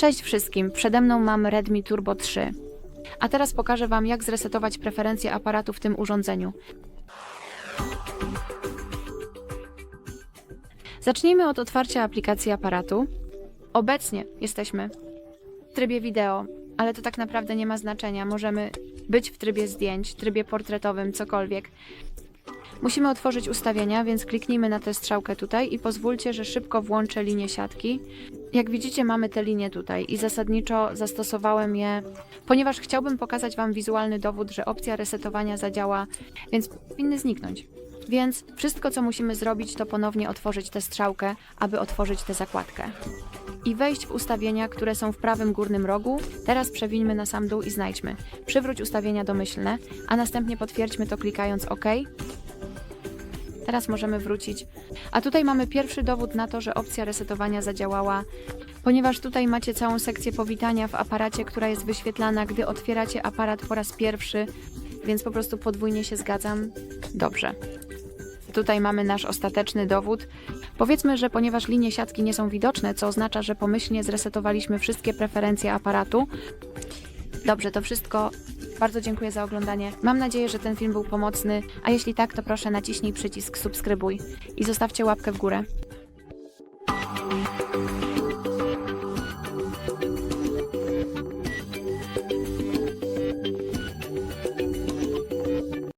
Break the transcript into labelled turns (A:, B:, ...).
A: Cześć wszystkim, przede mną mam Redmi Turbo 3. A teraz pokażę Wam, jak zresetować preferencje aparatu w tym urządzeniu. Zacznijmy od otwarcia aplikacji aparatu. Obecnie jesteśmy w trybie wideo, ale to tak naprawdę nie ma znaczenia. Możemy być w trybie zdjęć, trybie portretowym, cokolwiek. Musimy otworzyć ustawienia, więc kliknijmy na tę strzałkę tutaj i pozwólcie, że szybko włączę linię siatki. Jak widzicie, mamy te linie tutaj i zasadniczo zastosowałem je, ponieważ chciałbym pokazać Wam wizualny dowód, że opcja resetowania zadziała, więc powinny zniknąć. Więc wszystko, co musimy zrobić, to ponownie otworzyć tę strzałkę, aby otworzyć tę zakładkę. I wejść w ustawienia, które są w prawym górnym rogu. Teraz przewińmy na sam dół i znajdźmy. Przywróć ustawienia domyślne, a następnie potwierdźmy to klikając OK. Teraz możemy wrócić. A tutaj mamy pierwszy dowód na to, że opcja resetowania zadziałała, ponieważ tutaj macie całą sekcję powitania w aparacie, która jest wyświetlana, gdy otwieracie aparat po raz pierwszy, więc po prostu podwójnie się zgadzam. Dobrze. Tutaj mamy nasz ostateczny dowód. Powiedzmy, że ponieważ linie siatki nie są widoczne, co oznacza, że pomyślnie zresetowaliśmy wszystkie preferencje aparatu. Dobrze, to wszystko. Bardzo dziękuję za oglądanie. Mam nadzieję, że ten film był pomocny, a jeśli tak, to proszę naciśnij przycisk subskrybuj i zostawcie łapkę w górę.